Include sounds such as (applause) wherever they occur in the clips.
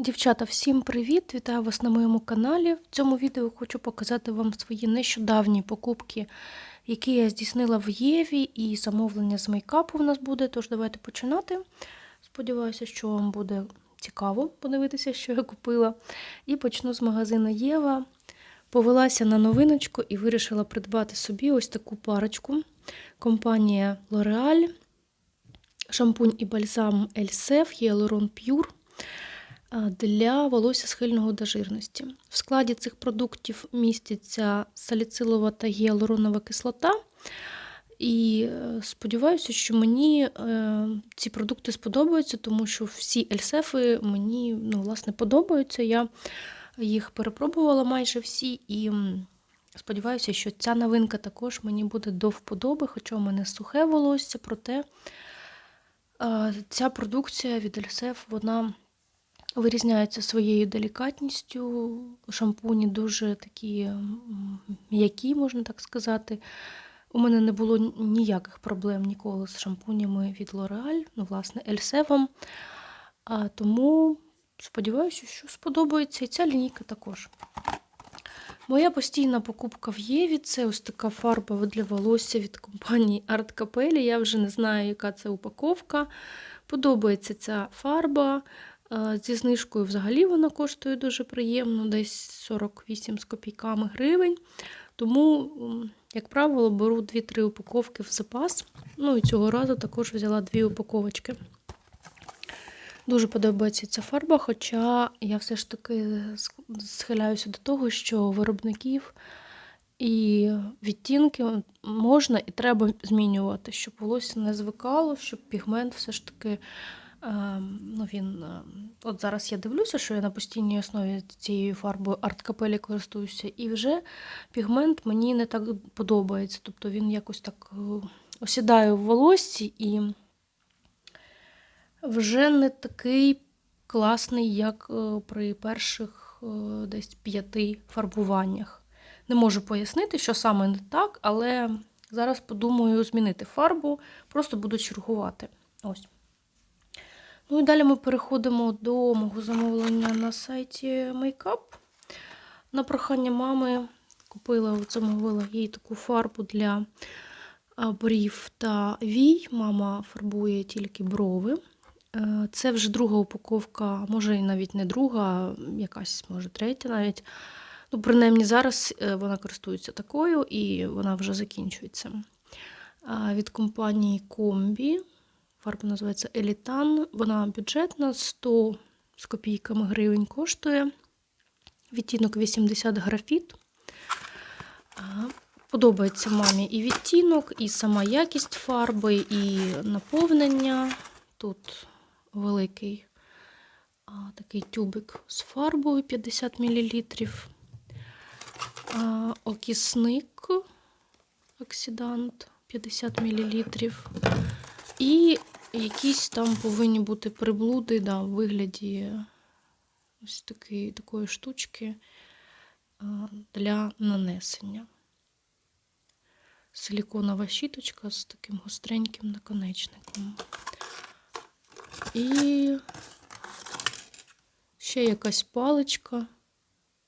Дівчата, всім привіт! Вітаю вас на моєму каналі. В цьому відео хочу показати вам свої нещодавні покупки, які я здійснила в Єві, і замовлення з мейкапу в нас буде. Тож давайте починати. Сподіваюся, що вам буде цікаво подивитися, що я купила. І почну з магазину Єва. Повелася на новиночку і вирішила придбати собі ось таку парочку. Компанія L'Oreal, шампунь і бальзам Elsef Hyaluron Pure для волосся схильного до жирності. В складі цих продуктів міститься саліцилова та гіалуронова кислота. І е, сподіваюся, що мені е, ці продукти сподобаються, тому що всі ельсефи мені ну, власне, подобаються. Я їх перепробувала майже всі, і сподіваюся, що ця новинка також мені буде до вподоби, хоча у мене сухе волосся, проте ця продукція від Ельсеф, вона вирізняється своєю делікатністю. Шампуні дуже такі м'які, можна так сказати. У мене не було ніяких проблем ніколи з шампунями від L'Oreal, ну, власне, Ельсевом. Тому сподіваюся, що сподобається і ця лінійка також. Моя постійна покупка в Єві це ось така фарба для волосся від компанії Art Capelli. Я вже не знаю, яка це упаковка. Подобається ця фарба. Зі знижкою взагалі вона коштує дуже приємно, десь 48 з копійками гривень. Тому, як правило, беру 2-3 упаковки в запас. Ну і цього разу також взяла дві упаковочки. Дуже подобається ця фарба, хоча я все ж таки схиляюся до того, що виробників і відтінки можна і треба змінювати, щоб волосся не звикало, щоб пігмент все ж таки. Ну, він, От зараз я дивлюся, що я на постійній основі цією фарбою арт-капелі користуюся, і вже пігмент мені не так подобається. Тобто він якось так е, осідає в волоссі і вже не такий класний, як е, при перших е, десь п'яти фарбуваннях. Не можу пояснити, що саме не так, але зараз подумаю змінити фарбу, просто буду чергувати. Ось. Ну і далі ми переходимо до мого замовлення на сайті Makeup. На прохання мами купила, замовила їй таку фарбу для брів та вій. Мама фарбує тільки брови. Е, це вже друга упаковка, може і навіть не друга, якась, може, третя навіть. Ну, Принаймні, зараз е, вона користується такою і вона вже закінчується. Від компанії Комбі. Фарба називається Елітан. Вона бюджетна, 100 з копійками гривень коштує. Відтінок 80 графіт. Подобається мамі і відтінок, і сама якість фарби, і наповнення. Тут великий такий тюбик з фарбою 50 мл. А, окисник, оксидант 50 мл. І якісь там повинні бути приблуди да, в вигляді ось такої, такої штучки для нанесення. Силіконова щіточка з таким гостреньким наконечником. І ще якась паличка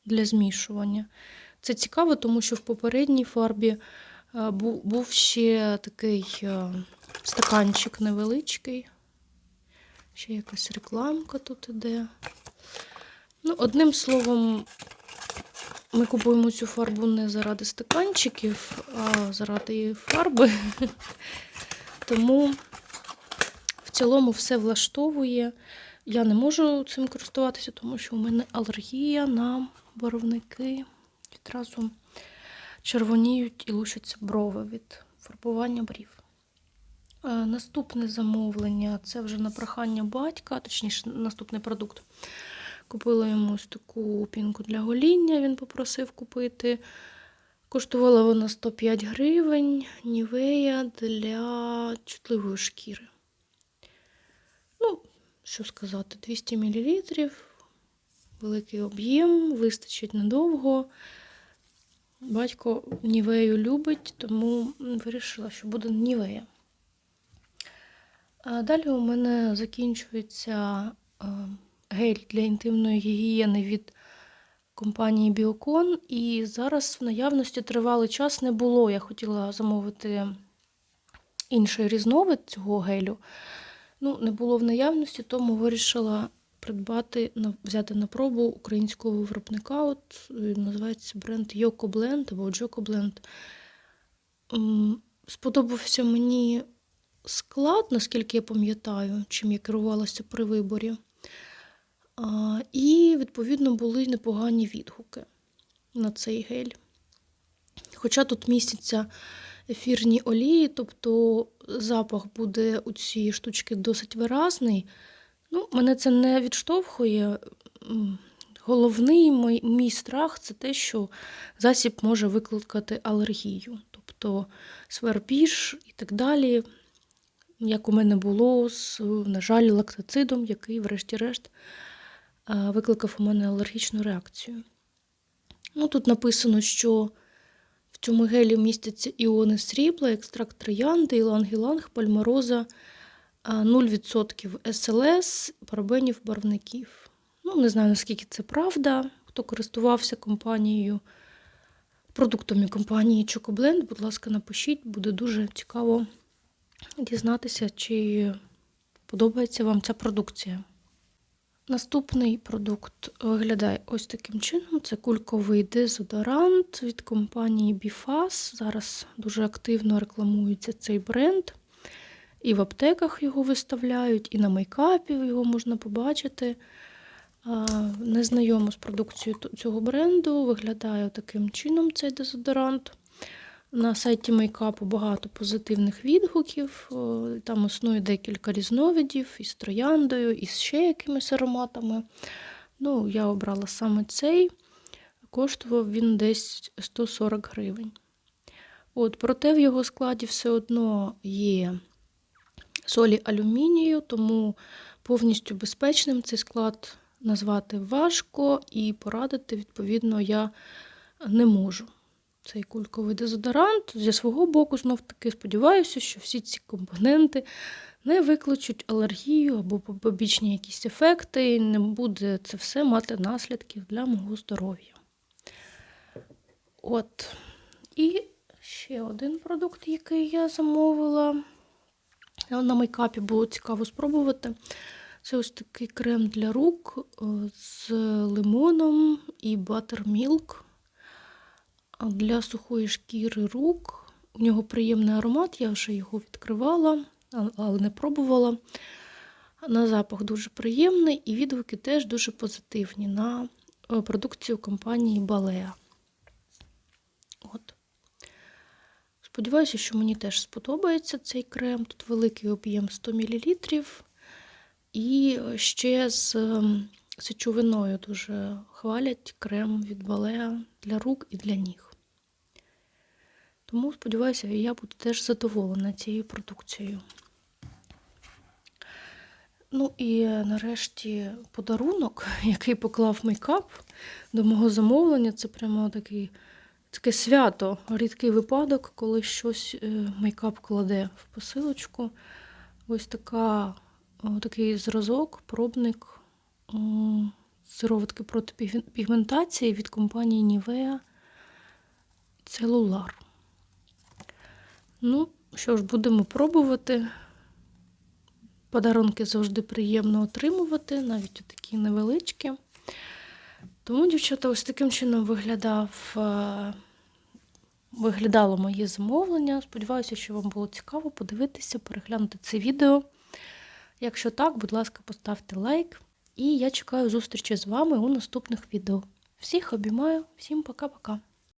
для змішування. Це цікаво, тому що в попередній фарбі був ще такий стаканчик невеличкий. Ще якась рекламка тут іде. Ну, Одним словом, ми купуємо цю фарбу не заради стаканчиків, а заради фарби. (laughs) Тому в цілому все влаштовує. Я не можу цим користуватися, тому що у мене алергія на барвники. Відразу червоніють і лушаться брови від фарбування брів. Е, наступне замовлення це вже на прохання батька, точніше, наступний продукт. Купила йому ось таку пінку для гоління, він попросив купити. Коштувала вона 105 гривень, нівея для чутливої шкіри. Ну, що сказати, 200 мл, великий об'єм, вистачить надовго. Батько нівею любить, тому вирішила, що буде нівея. Далі у мене закінчується гель для інтимної гігієни від компанії Біокон. І зараз в наявності тривалий час не було. Я хотіла замовити інший різновид цього гелю. Ну, не було в наявності, тому вирішила придбати, взяти на пробу українського виробника. От е, називається бренд Йоко Бленд або Джоко Бленд. Сподобався мені склад, наскільки я пам'ятаю, чим я керувалася при виборі. І, відповідно, були непогані відгуки на цей гель. Хоча тут містяться ефірні олії, тобто запах буде у цієї штучки досить виразний. Ну, мене це не відштовхує. Головний мій, мій страх це те, що засіб може викликати алергію, тобто свербіж і так далі, як у мене було з, на жаль, лактоцидом, який, врешті-решт, е, викликав у мене алергічну реакцію. Ну, тут написано, що в цьому гелі містяться іони срібла, екстракт троянди, іланг-іланг, пальмароза, а, 0% СЛС, парабенів, барвників. Ну, не знаю, наскільки це правда. Хто користувався компанією, продуктами компанії Чокоблend, будь ласка, напишіть, буде дуже цікаво дізнатися, чи подобається вам ця продукція. Наступний продукт виглядає ось таким чином: це кульковий дезодорант від компанії Bifas. Зараз дуже активно рекламується цей бренд. І в аптеках його виставляють, і на мейкапі його можна побачити. Незнайомо з продукцією цього бренду. Виглядає таким чином цей дезодорант. На сайті мейкапу багато позитивних відгуків. Там існує декілька різновидів із трояндою, і з ще якимись ароматами. Ну, я обрала саме цей. Коштував він десь 140 гривень. От, проте в його складі все одно є солі алюмінію, тому повністю безпечним цей склад назвати важко і порадити, відповідно, я не можу. Цей кульковий дезодорант зі свого боку, знов таки сподіваюся, що всі ці компоненти не викличуть алергію або побічні якісь ефекти, і не буде це все мати наслідків для мого здоров'я. От. І ще один продукт, який я замовила. На мейкапі було цікаво спробувати. Це ось такий крем для рук е, з лимоном і батермілк для сухої шкіри рук. У нього приємний аромат, я вже його відкривала, але не пробувала. На запах дуже приємний, і відгуки теж дуже позитивні на е, продукцію компанії. От. Сподіваюся, що мені теж сподобається цей крем. Тут великий об'єм 100 мл. І ще з ем, сечовиною дуже хвалять крем від Балеа для рук і для ніг. Тому сподіваюся, я буду теж задоволена цією продукцією. Ну і е, нарешті подарунок, (laughs) який поклав мейкап до мого замовлення. Це прямо такий, таке свято, рідкий випадок, коли щось е, мейкап кладе в посилочку. Ось така, такий зразок, пробник сироватки проти пігментації від компанії Nivea Cellular. Ну, що ж, будемо пробувати. Подарунки завжди приємно отримувати, навіть такі невеличкі. Тому, дівчата, ось таким чином виглядав, е, виглядало моє замовлення. Сподіваюся, що вам було цікаво подивитися, переглянути це відео. Якщо так, будь ласка, поставте лайк. І я чекаю зустрічі з вами у наступних відео. Всіх обіймаю, всім пока-пока.